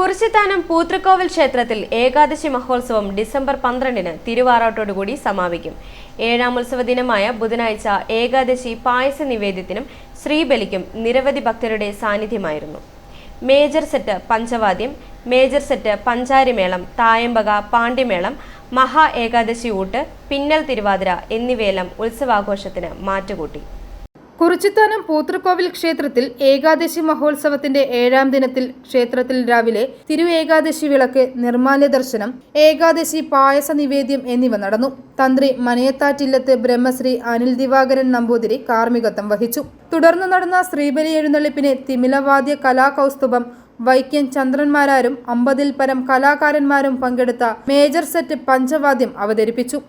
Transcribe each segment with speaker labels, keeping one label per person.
Speaker 1: കുറിച്ചിത്താനം പൂത്തൃക്കോവിൽ ക്ഷേത്രത്തിൽ ഏകാദശി മഹോത്സവം ഡിസംബർ പന്ത്രണ്ടിന് തിരുവാറാട്ടോടുകൂടി സമാപിക്കും. ഏഴാം ഉത്സവ ദിനമായ ബുധനാഴ്ച ഏകാദശി പായസ നിവേദ്യത്തിനും ശ്രീബലിക്കും നിരവധി ഭക്തരുടെ സാന്നിധ്യമായിരുന്നു. മേജർ സെറ്റ് പഞ്ചവാദ്യം മേജർ സെറ്റ് പഞ്ചാരിമേളം തായമ്പക പാണ്ഡ്യമേളം മഹാ ഏകാദശി ഊട്ട് പിന്നൽ തിരുവാതിര എന്നിവയെല്ലാം ഉത്സവാഘോഷത്തിന് മാറ്റുകൂട്ടി.
Speaker 2: കുറിച്ചിത്താനം പൂത്തൃക്കോവിൽ ക്ഷേത്രത്തിൽ ഏകാദശി മഹോത്സവത്തിന്റെ ഏഴാം ദിനത്തിൽ ക്ഷേത്രത്തിൽ രാവിലെ തിരു ഏകാദശി വിളക്ക് നിർമാല്യ ദർശനം ഏകാദശി പായസ നിവേദ്യം എന്നിവ നടന്നു. തന്ത്രി മനയത്താറ്റില്ലത്ത് ബ്രഹ്മശ്രീ അനിൽ ദിവാകരൻ നമ്പൂതിരി കാർമ്മികത്വം വഹിച്ചു. തുടർന്ന് നടന്ന ശ്രീബലി എഴുന്നള്ളിപ്പിന് തിമിലവാദ്യ കലാകൗസ്തുഭം വൈക്കം ചന്ദ്രന്മാരാരും അമ്പതിൽ പരം കലാകാരന്മാരും പങ്കെടുത്ത മേജർ സെറ്റ് പഞ്ചവാദ്യം അവതരിപ്പിച്ചു.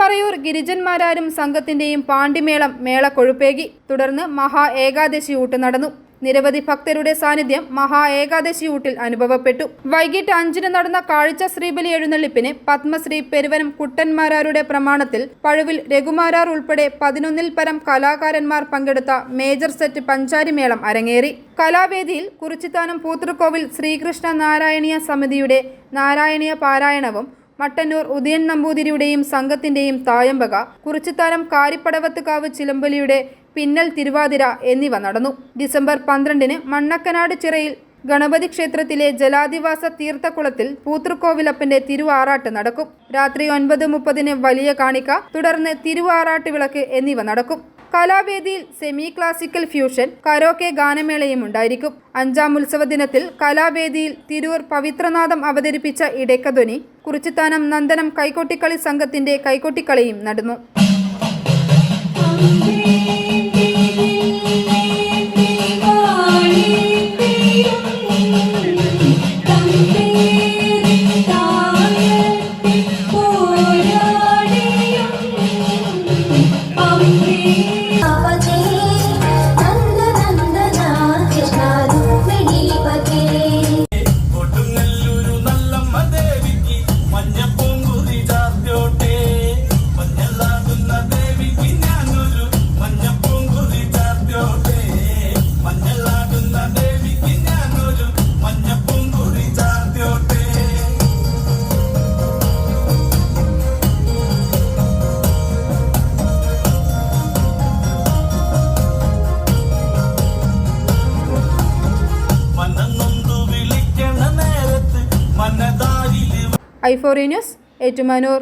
Speaker 2: തിരുമറയൂർ ഗിരിജന്മാരാരും സംഘത്തിന്റെയും പാണ്ടിമേളം മേള കൊഴുപ്പേകി തുടർന്ന് മഹാ ഏകാദശി ഊട്ട് നടന്നു. നിരവധി ഭക്തരുടെ സാന്നിധ്യം മഹാ ഏകാദശി ഊട്ടിൽ അനുഭവപ്പെട്ടു. വൈകിട്ട് അഞ്ചിന് നടന്ന കാഴ്ച ശ്രീബലി എഴുന്നള്ളിപ്പിന് പത്മശ്രീ പെരുവനം കുട്ടന്മാരാരുടെ പ്രമാണത്തിൽ പഴുവിൽ രഘുമാരാർ ഉൾപ്പെടെ പതിനൊന്നിൽ പരം കലാകാരന്മാർ പങ്കെടുത്ത മേജർ സെറ്റ് പഞ്ചാരിമേളം അരങ്ങേറി. കലാവേദിയിൽ കുറിച്ചിത്താനം പൂത്തൃക്കോവിൽ ശ്രീകൃഷ്ണ നാരായണീയ സമിതിയുടെ നാരായണീയ പാരായണവും മട്ടന്നൂർ ഉദയൻ നമ്പൂതിരിയുടെയും സംഘത്തിന്റെയും തായമ്പക കുറിച്ചിത്താനം കാരിപ്പടവത്തുകാവ് ചിലമ്പലിയുടെ പിന്നൽ തിരുവാതിര എന്നിവ നടന്നു. ഡിസംബർ പന്ത്രണ്ടിന് മണ്ണക്കനാട് ചിറയിൽ ഗണപതി ക്ഷേത്രത്തിലെ ജലാധിവാസ തീർത്ഥക്കുളത്തിൽ പൂത്തൃക്കോവിലപ്പന്റെ തിരുവാറാട്ട് നടക്കും. രാത്രി ഒൻപത് മുപ്പതിന് വലിയ കാണിക്ക തുടർന്ന് തിരുവാറാട്ട് വിളക്ക് എന്നിവ നടക്കും. കലാവേദിയിൽ സെമി ക്ലാസിക്കൽ ഫ്യൂഷൻ കരോക്കെ ഗാനമേളയും ഉണ്ടായിരിക്കും. അഞ്ചാം ഉത്സവ ദിനത്തിൽ കലാവേദിയിൽ തിരൂർ പവിത്രനാഥം അവതരിപ്പിച്ച ഇടയ്ക്കധ്വനി കുറിച്ചിത്താനം നന്ദനം കൈകൊട്ടിക്കളി സംഘത്തിന്റെ കൈകൊട്ടിക്കളിയും നടന്നു. മനതാരിൽ ന്യൂസ് ഏറ്റുമാനൂർ